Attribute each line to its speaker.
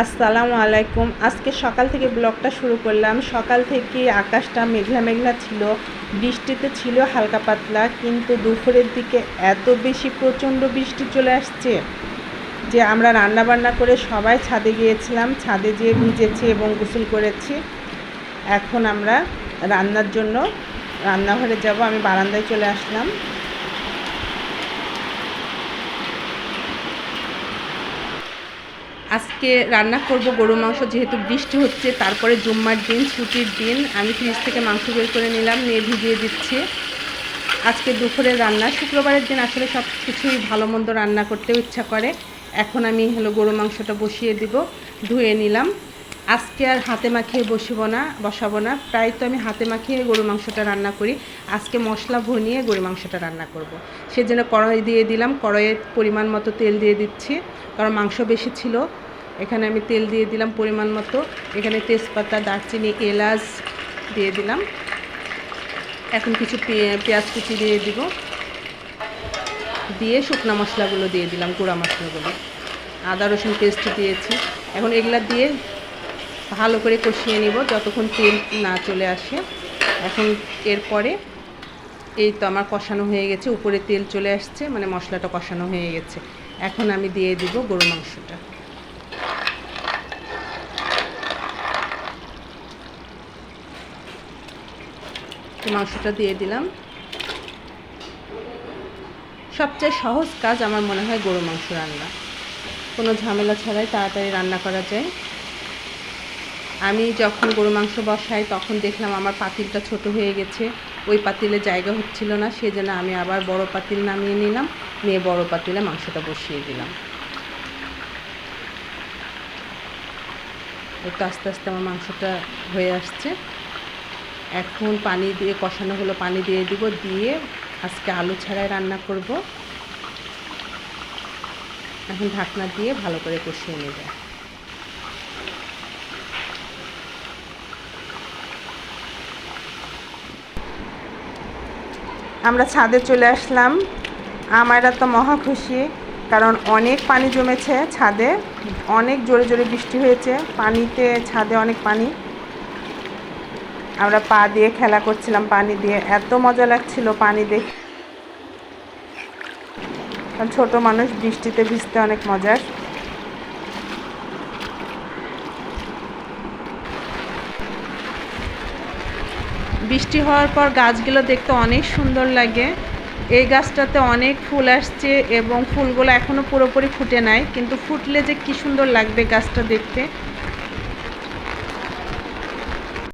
Speaker 1: আসসালামু আলাইকুম। আজকে সকাল থেকে ব্লগটা শুরু করলাম। সকাল থেকে আকাশটা মেঘলা মেঘলা ছিল, বৃষ্টিতে ছিল হালকা পাতলা, কিন্তু দুপুরের দিকে এত বেশি প্রচণ্ড বৃষ্টি চলে আসছে যে আমরা রান্না বান্না করে সবাই ছাদে গিয়েছিলাম। ছাদে যেয়ে ভিজেছি এবং গোসল করেছি। এখন আমরা রান্নার জন্য রান্নাঘরে যাব। আমি বারান্দায় চলে আসলাম। আজকে রান্না করব গরু মাংস, যেহেতু বৃষ্টি হচ্ছে, তারপরে জুম্মার দিন, ছুটির দিন, আমি ফ্রিজ থেকে মাংস বের করে নিলাম, নিয়ে ভিজিয়ে দিচ্ছি। আজকে দুপুরের রান্না, শুক্রবারের দিন আসলে সব কিছুই ভালো মন্দ রান্না করতেও ইচ্ছা করে। এখন আমি হলো গরু মাংসটা বসিয়ে দিব, ধুয়ে নিলাম। আজকে আর হাতে মাখিয়ে বসিব না, বসাবো না। প্রায় তো আমি হাতে মাখিয়ে গরু মাংসটা রান্না করি। আজকে মশলা ভনিয়ে গরু মাংসটা রান্না করব। সেজন্য কড়াই দিয়ে দিলাম। কড়াইয়ের পরিমাণ মতো তেল দিয়ে দিচ্ছি। কারণ মাংস বেশি ছিল। এখানে আমি তেল দিয়ে দিলাম পরিমাণ মতো। এখানে তেজপাতা, দারচিনি, এলাচ দিয়ে দিলাম। এখন কিছু পেঁয়াজ কুচি দিয়ে দিব। দিয়ে শুকনো মশলাগুলো দিয়ে দিলাম, গুঁড়া মশলাগুলো। আদা, রসুন পেস্ট দিয়েছি। এখন এগুলা দিয়ে ভালো করে কষিয়ে নিব, যতক্ষণ তেল না চলে আসে। এখন এরপরে এই তো আমার কষানো হয়ে গেছে, উপরে তেল চলে আসছে মানে মশলাটা কষানো হয়ে গেছে। এখন আমি দিয়ে দিব গরু মাংসটা। মাংসটা দিয়ে দিলাম। সবচেয়ে সহজ কাজ আমার মনে হয় গরু মাংস রান্না। কোনো ঝামেলা ছাড়াই তাড়াতাড়ি রান্না করা যায়। আমি যখন গরু মাংস বসাই, তখন দেখলাম আমার পাতিলটা ছোট হয়ে গেছে। ওই পাতিলে জায়গা হচ্ছিল না, সেজন্য আমি আবার বড় পাতিল নামিয়ে নিলাম, নিয়ে বড় পাতিলে মাংসটা বসিয়ে দিলাম। একটু আস্তে আস্তে আমার মাংসটা হয়ে আসছে। এখন পানি দিয়ে, কষানো হলো পানি দিয়ে দিব, দিয়ে আজকে আলু ছাড়াই রান্না করব। এখন ঢাকনা দিয়ে ভালো করে কষিয়ে নেব। আমরা ছাদে চলে আসলাম। আমার তো মহা খুশি, কারণ অনেক পানি জমেছে ছাদে, অনেক জোরে জোরে বৃষ্টি হয়েছে, পানিতে ছাদে অনেক পানি। আমরা পা দিয়ে খেলা করছিলাম পানি দিয়ে, এত মজা লাগছিল পানি দেখে। ছোট মানুষ বৃষ্টিতে ভিজতে অনেক মজার। বৃষ্টি হওয়ার পর গাছগুলো দেখতে অনেক সুন্দর লাগে। এই গাছটাতে অনেক ফুল আসছে এবং ফুলগুলো এখনও পুরোপুরি ফুটে নাই, কিন্তু ফুটলে যে কি সুন্দর লাগবে গাছটা দেখতে।